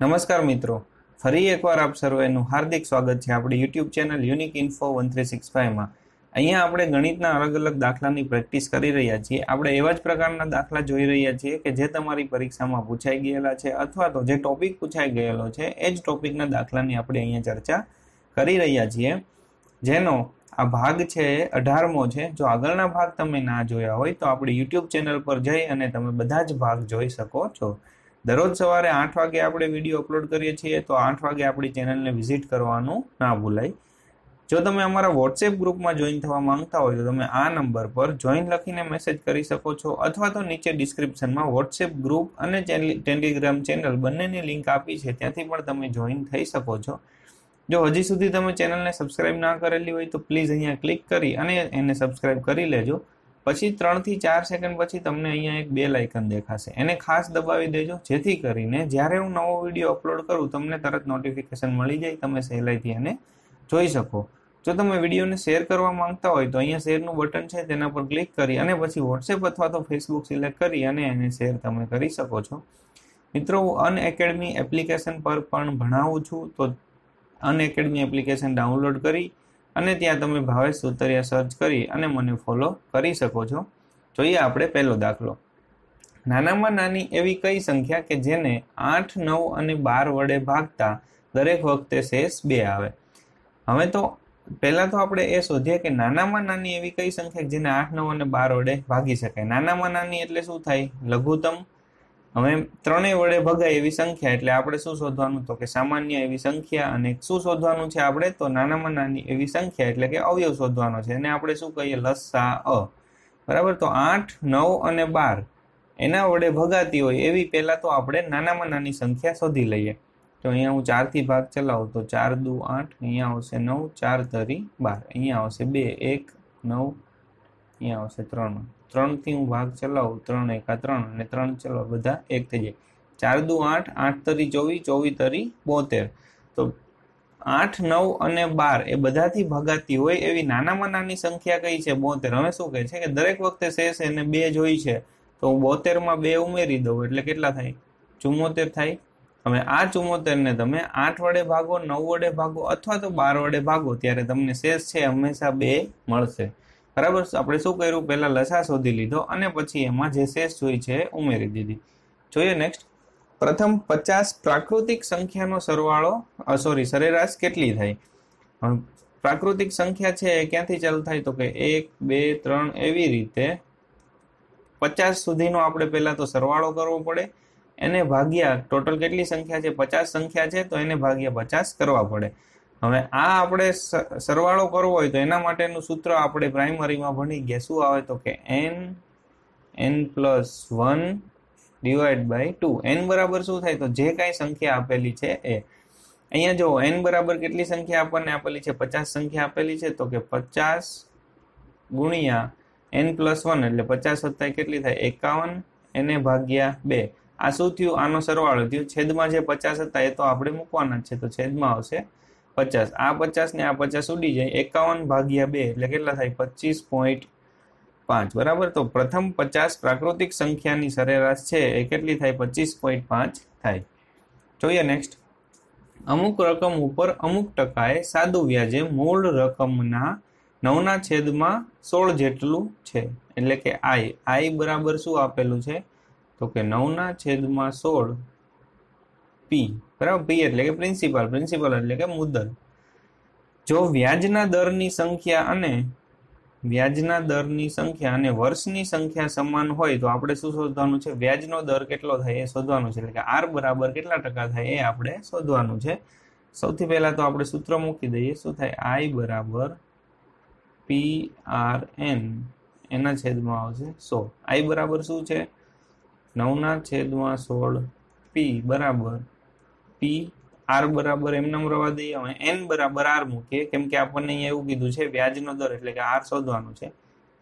નમસ્કાર મિત્રો. ફરી એકવાર આપ સર્વેનું હાર્દિક સ્વાગત છે આપણી YouTube channel unique info one three six ફાઈવમાં અહીંયા આપણે ગણિતના અલગ અલગ દાખલાની પ્રેક્ટિસ કરી રહ્યા છીએ. આપણે એવા જ પ્રકારના દાખલા જોઈ રહ્યા છીએ કે જે તમારી પરીક્ષામાં પૂછાઈ ગયેલા છે અથવા તો જે ટોપિક પૂછાઈ ગયેલો છે, એ જ ટોપિકના દાખલાની આપણે અહીંયા ચર્ચા કરી રહ્યા છીએ. જેનો આ ભાગ છે અઢારમો છે. જો આગળના ભાગ તમે ના જોયા હોય તો આપણી યુટ્યુબ ચેનલ પર જઈ અને તમે બધા જ ભાગ જોઈ શકો છો. દરરોજ સવારે આઠ વાગે આપણે વીડિયો અપલોડ કરીએ છીએ તો આઠ વાગે આપણી ચેનલને વિઝિટ કરવાનું ના ભૂલાય. જો તમે અમારા વોટ્સએપ ગ્રુપમાં જોઈન થવા માંગતા હોય તો તમે આ નંબર પર જોઈન લખીને મેસેજ કરી શકો છો અથવા તો નીચે ડિસ્ક્રિપ્શનમાં વોટ્સએપ ગ્રુપ અને ટેલિગ્રામ ચેનલ બંનેની લિંક આપી છે, ત્યાંથી પણ તમે જોઈન થઈ શકો છો. જો હજી સુધી તમે ચેનલને સબસ્ક્રાઇબ ના કરેલી હોય તો પ્લીઝ અહીંયા ક્લિક કરી અને એને સબસ્ક્રાઇબ કરી લેજો. પછી ત્રણથી ચાર સેકન્ડ પછી તમને અહીંયા એક બે લાઇકન દેખાશે. એને ખાસ દબાવી દેજો, જેથી કરીને જ્યારે હું નવો વીડિયો અપલોડ કરું, તમને તરત નોટિફિકેશન મળી જાય, તમે સહેલાઈથી એને જોઈ શકો. જો તમે વિડીયોને શેર કરવા માંગતા હોય, તો અહીંયા શેરનું બટન છે, તેના પર ક્લિક કરી અને પછી વોટ્સએપ અથવા તો ફેસબુક સિલેક્ટ કરી અને એને શેર તમે કરી શકો છો. મિત્રો, હું અન એકેડમી એપ્લિકેશન પર પણ ભણાવું છું, તો અન એકેડમી એપ્લિકેશન ડાઉનલોડ કરી અને ત્યાં તમે ભાવેશ સુતરિયા સર્ચ કરી અને મને ફોલો કરી શકો છો. જોઈએ આપણે પહેલો દાખલો. નાનામાં નાની એવી કઈ સંખ્યા કે જેને આઠ, નવ અને બાર વડે ભાગતા દરેક વખતે શેષ બે આવે? હવે તો પહેલાં તો આપણે એ શોધીએ કે નાનામાં નાની એવી કઈ સંખ્યા જેને આઠ, નવ અને બાર વડે ભાગી શકાય. નાનામાં નાની એટલે શું થાય? લઘુત્તમ હવે ત્રણેય વડે ભગાય એવી સંખ્યા, એટલે આપણે શું શોધવાનું? તો કે સામાન્ય એવી સંખ્યા અને શું શોધવાનું છે આપણે? તો નાનામાં નાની એવી સંખ્યા, એટલે કે અવયવ શોધવાનો છે. એને આપણે શું કહીએ? લસા, અ. બરાબર? તો આઠ, નવ અને બાર. એના વડે ભગાતી હોય એવી પહેલાં તો આપણે નાનામાં નાની સંખ્યા શોધી લઈએ. તો અહીંયા હું ચારથી ભાગ ચલાવું, તો ચાર દુ આઠ, અહીંયા આવશે નવ, ચાર તરી બાર. અહીંયા આવશે બે, એક, નવ, અહીંયા આવશે ત્રણ. ત્રણથી હું ભાગ ચલાવું, ત્રણ એકા ત્રણ અને ત્રણ ચલાવ બધા એક થઈ જાય. ચાર દુ આઠ આઠ તરી ચોવીસ ચોવીસ તરી બોતેર. તો આઠ, નવ અને બાર એ બધાથી ભગાતી હોય એવી નાનામાં નાની સંખ્યા કઈ છે? બોતેર. હવે શું કહે છે કે દરેક વખતે શેષ એને બે જોઈ છે. તો હું બોતેરમાં બે ઉમેરી દઉં એટલે કેટલા થાય? ચુમ્મોતેર થાય. હવે આ ચુમ્મોતેરને તમે આઠ વડે ભાગો, નવ વડે ભાગો અથવા તો બાર વડે ભાગો ત્યારે તમને શેષ છે હંમેશા બે મળશે. બરાબર? આપણે શું કર્યું? પહેલાં લસા શોધી લીધો અને પછી એમાં જે શેષ જોઈ છે ઉમેરી દીધી. જોઈએ નેક્સ્ટ પ્રથમ પચાસ પ્રાકૃતિક સંખ્યાનો સરવાળો સોરી સરેરાશ કેટલી થાય પ્રાકૃતિક સંખ્યા છે એ ક્યાંથી ચાલુ થાય? તો કે એક, બે, ત્રણ એવી રીતે પચાસ સુધીનો આપણે પહેલાં તો સરવાળો કરવો પડે. એને ભાગ્યા, ટોટલ કેટલી સંખ્યા છે? પચાસ સંખ્યા છે, તો એને ભાગ્યા પચાસ કરવા પડે. હવે આ આપણે સરવાળો કરવો હોય તો એના માટેનું સૂત્ર આપણે પ્રાઇમરીમાં ભણી ગયા. શું આવે તો કે n n plus one divide by two n બરાબર શું થાય તો જે કાંઈ સંખ્યા આપેલી છે એ. અહીંયા જો એન બરાબર કેટલી સંખ્યા આપણને આપેલી છે? પચાસ સંખ્યા આપેલી છે તો કે પચાસ ગુણ્યા એન પ્લસ વન એટલે પચાસ સત્તાય કેટલી થાય? એકાવન એને ભાગ્યા બે. આ શું થયું? આનો સરવાળો થયું. છેદમાં જે પચાસ હતા એ તો આપણે મૂકવાના છે. તો છેદમાં આવશે પચાસ. આ પચાસ ને આ પચાસ ઉડી જાય. એકાવન ભાગ્યા બે એટલે કેટલા થાય? પચીસ પોઈન્ટ પાંચ. બરાબર? તો પ્રથમ પચાસ પ્રાકૃતિક સંખ્યાની સરેરાશ છે એ કેટલી થાય? પચીસ પોઈન્ટ પાંચ થાય. જોઈએ નેક્સ્ટ અમુક રકમ ઉપર અમુક ટકાએ સાદું વ્યાજે મૂળ રકમના નવના છેદમાં સોળ જેટલું છે. એટલે કે આઈ. આઈ બરાબર શું આપેલું છે? તો કે નવના છેદમાં સોળ પી. બરાબર? પી એટલે કે પ્રિન્સિપાલ પ્રિન્સિપલ એટલે કે મુદ્દલ. જો વ્યાજના દરની સંખ્યા અને વ્યાજના દરની સંખ્યા અને વર્ષની સંખ્યા સમાન હોય, તો આપણે શું શોધવાનું છે? વ્યાજનો દર કેટલો થાય એ શોધવાનું છે. એટલે કે આર બરાબર કેટલા ટકા થાય એ આપણે શોધવાનું છે. સૌથી પહેલા તો આપણે સૂત્ર મૂકી દઈએ. શું થાય? આઈ બરાબર પી આર એન એના છેદમાં આવશે સો. આઈ બરાબર શું છે? નવના છેદમાં સોળ પી બરાબર પી આર બરાબર એમને રવા દઈએ અને એન બરાબર આર મૂકીએ. કેમ કે આપણને અહીંયા એવું કીધું છે વ્યાજનો દર એટલે કે આર શોધવાનું છે.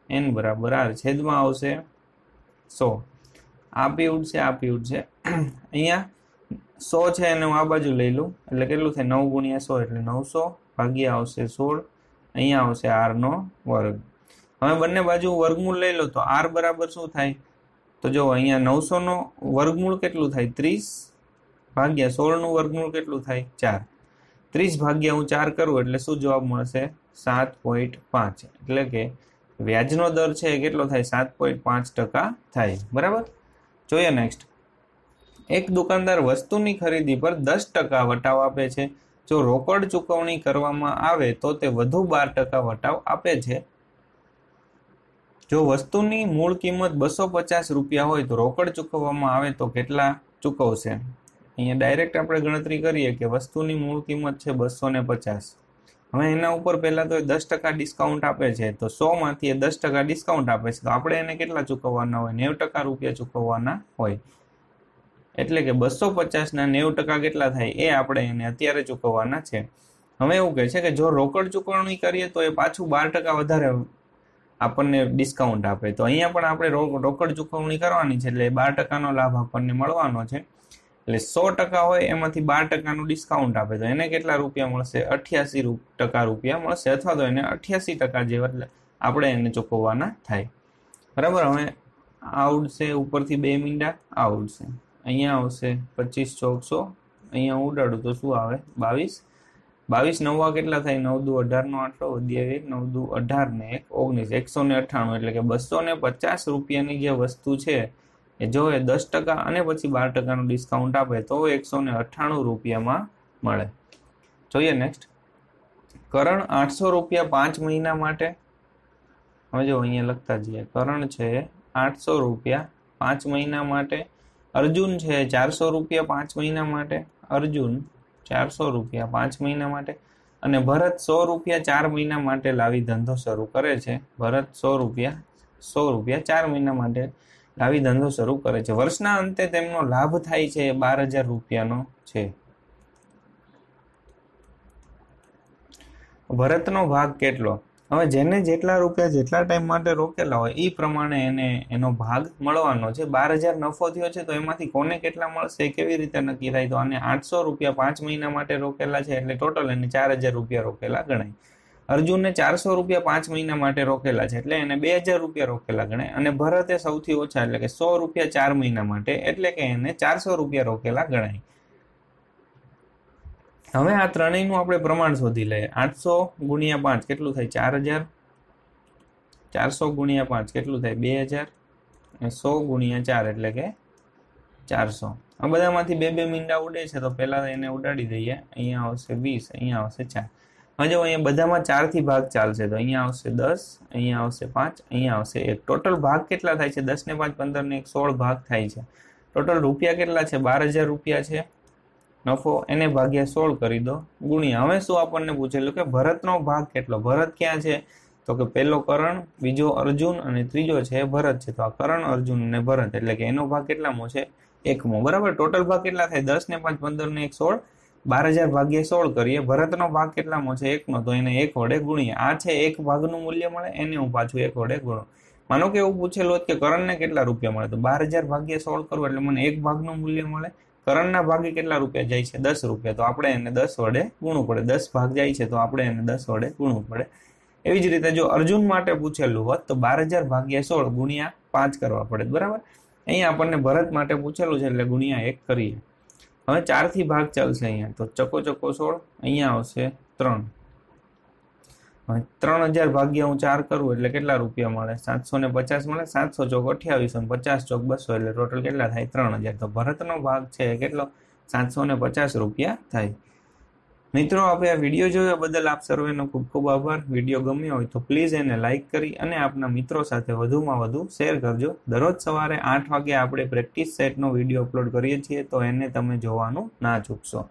એન બરાબર આર છેદમાં આવશે સો. આ પી ઉઠશે આ પી ઉઠશે અહીંયા સો છે એને હું આ બાજુ લઈ લઉં. એટલે કેટલું થાય? નવ ગુણ્યા સો એટલે નવસો ભાગ્યા આવશે સોળ. અહીંયા આવશે આરનો વર્ગ. હવે બંને બાજુ વર્ગમૂળ લઈ લો તો આર બરાબર શું થાય? તો જો અહીંયા નવસો નો વર્ગમૂળ કેટલું થાય? ત્રીસ. ભાગ્યા સોળનું વર્ગમૂળ કેટલું થાય? ચાર. ત્રીસ ભાગ્યા હું ચાર કરું એટલે શું જવાબ મળશે? સાત પોઈન્ટ પાંચ. એટલે કે વ્યાજનો દર છે એ કેટલો થાય? સાત પોઈન્ટ પાંચ ટકા થાય. બરાબર? જોઈએ નેક્સ્ટ એક દુકાનદાર વસ્તુની ખરીદી પર દસ ટકા વટાવ આપે છે. જો રોકડ ચૂકવણી કરવામાં આવે તો તે વધુ બાર ટકા વટાવ આપે છે. જો વસ્તુની મૂળ કિંમત બસો પચાસ રૂપિયા હોય તો રોકડ ચૂકવવામાં આવે તો કેટલા ચૂકવશે? અહીંયા ડાયરેક્ટ આપણે ગણતરી કરીએ કે વસ્તુની મૂળ કિંમત છે બસો ને પચાસ. હવે એના ઉપર પહેલાં તો એ દસ ટકા ડિસ્કાઉન્ટ આપે છે, તો સોમાંથી એ દસ ટકા ડિસ્કાઉન્ટ આપે છે, તો આપણે એને કેટલા ચૂકવવાના હોય? નેવ ટકા રૂપિયા ચૂકવવાના હોય. એટલે કે બસો પચાસના નેવું ટકા કેટલા થાય એ આપણે એને અત્યારે ચૂકવવાના છે. હવે એવું કહે છે કે જો રોકડ ચૂકવણી કરીએ તો એ પાછું બાર ટકા વધારે આપણને ડિસ્કાઉન્ટ આપે. તો અહીંયા પણ આપણે રોકડ ચૂકવણી કરવાની છે, એટલે બાર ટકાનો લાભ આપણને મળવાનો છે. એટલે સો ટકા હોય એમાંથી બાર ટકાનું ડિસ્કાઉન્ટ આપે તો એને કેટલા રૂપિયા મળશે? અઠ્યાસી ટકા રૂપિયા મળશે અથવા તો એને અઠ્યાસી ટકા જેવા આપણે એને ચૂકવવાના થાય. બરાબર? હવે આવડશે ઉપરથી બે મીંડા આવડશે અહીંયા આવશે પચીસ ચોકસો અહીંયા ઉડાડું તો શું આવે? બાવીસ. બાવીસ નવા કેટલા થાય? નવ દુ અઢારનો આટલો વધ્યા એક, નવ દુ અઢાર ને એક, ઓગણીસ. એકસો ને અઠ્ઠાણું એટલે કે બસો ને પચાસ રૂપિયાની જે વસ્તુ છે એ જો એ દસ ટકા અને પછી બાર ટકાનું ડિસ્કાઉન્ટ આપે તો એકસો ને અઠ્ઠાણું રૂપિયામાં મળે. જોઈએ નેક્સ્ટ કરણ આઠસો રૂપિયા પાંચ મહિના માટે. હવે જો અહીંયા લખતા જઈએ. કરણ છે આઠસો રૂપિયા પાંચ મહિના માટે. અર્જુન છે ચારસો રૂપિયા પાંચ મહિના માટે. અર્જુન ચારસો રૂપિયા પાંચ મહિના માટે. અને ભરત સો રૂપિયા ચાર મહિના માટે લાવી ધંધો શરૂ કરે છે. ભરત સો રૂપિયા સો રૂપિયા ચાર મહિના માટે. લાવી ધંધો શરૂ કરે છે. વર્ષના અંતે તેમનો લાભ થાય છે બાર હજાર રૂપિયાનો છે. ભરતનો ભાગ કેટલો? હવે જેને જેટલા રૂપિયા જેટલા ટાઈમ માટે રોકેલા હોય એ પ્રમાણે એને એનો ભાગ મળવાનો છે. બાર હજાર નફો થયો છે, તો એમાંથી કોને કેટલા મળશે, કેવી રીતે નક્કી થાય? તો આને આઠસો રૂપિયા પાંચ મહિના માટે રોકેલા છે, એટલે ટોટલ એને ચાર હજાર રૂપિયા રોકેલા ગણાય. અર્જુનને ચારસો રૂપિયા પાંચ મહિના માટે રોકેલા છે, એટલે એને બે હજાર રૂપિયા રોકેલા ગણાય. અને ભરતે સૌથી ઓછા, એટલે કે સો રૂપિયા ચાર મહિના માટે, એટલે કે એને ચારસો રૂપિયા રોકેલા ગણાય. હવે આ ત્રણેયનું આપણે પ્રમાણ શોધી લઈએ. આઠસો ગુણ્યા પાંચ કેટલું થાય? ચાર હજાર. ચારસો ગુણ્યા પાંચ કેટલું થાય? બે હજાર. અને સો ગુણ્યા ચાર એટલે કે ચારસો. આ બધામાંથી બે બે મીંડા ઉડે છે, તો પહેલાં એને ઉડાડી દઈએ. અહીંયા આવશે વીસ, અહીંયા આવશે ચાર. હવે જો અહીંયા બધામાં ચારથી ભાગ ચાલશે, તો અહીંયા આવશે દસ, અહીંયા આવશે પાંચ, અહીંયા આવશે એક. ટોટલ ભાગ કેટલા થાય છે? દસ ને પાંચ, પંદર ને એક, સોળ ભાગ થાય છે. ટોટલ રૂપિયા કેટલા છે? બાર હજાર રૂપિયા છે. નફો એને ભાગ્યા સોળ કરી દો. ગુણ્યા, હવે શું આપણને પૂછેલું કે ભરતનો ભાગ કેટલો? ભરત ક્યાં છે? તો કે પહેલો કરણ, બીજો અર્જુન અને ત્રીજો છે ભરત છે. તો આ કરણ, અર્જુન અને ભરત, એટલે કે એનો ભાગ કેટલામો છે? એકમો. બરાબર? ટોટલ ભાગ કેટલા થાય? દસ ને પાંચ, પંદર ને એક, સોળ. બાર હજાર ભાગ્યે સોળ કરીએ. ભરતનો ભાગ કેટલામો છે? એકનો. તો એને એક વડે ગુણીએ. આ છે એક ભાગનું મૂલ્ય મળે, એને હું પાછું એક વડે ગુણો. માનો કે એવું પૂછેલું હોત કે કરણને કેટલા રૂપિયા મળે? તો બાર હજાર ભાગ્યે સોળ કરું એટલે મને એક ભાગનું મૂલ્ય મળે. કરણના ભાગે કેટલા રૂપિયા જાય છે? દસ રૂપિયા. તો આપણે એને દસ વડે ગુણવું પડે. દસ ભાગ જાય છે તો આપણે એને દસ વડે ગુણવું પડે. એવી જ રીતે જો અર્જુન માટે પૂછેલું હોત, તો બાર હજાર ભાગ્યા સોળ ગુણ્યા પાંચ કરવા પડે. બરાબર? અહીંયા આપણને ભરત માટે પૂછેલું છે એટલે ગુણ્યા એક કરીએ. હવે ચારથી ભાગ ચાલશે અહીંયા. તો ચકો ચકો સોળ, અહીંયા આવશે ત્રણ. ત્રણ હજાર ભાગ્યા હું ચાર કરું એટલે કેટલા રૂપિયા મળે? સાતસો ને પચાસ મળે? સાતસો ચોક અઠ્યાવીસો ને પચાસ ચોક બસો એટલે ટોટલ કેટલા થાય? ત્રણ હજાર. તો ભરતનો ભાગ છે કેટલો? સાતસો ને પચાસ રૂપિયા થાય. મિત્રો, આપણે આ વીડિયો જોયા બદલ આપ સર્વેનો ખૂબ ખૂબ આભાર. વીડિયો ગમ્યો હોય તો પ્લીઝ એને લાઇક કરી અને આપના મિત્રો સાથે વધુમાં વધુ શેર કરજો. દરરોજ સવારે આઠ વાગે આપણે પ્રેક્ટિસ સેટનો વીડિયો અપલોડ કરીએ છીએ તો એને તમે જોવાનું ના ચૂકશો.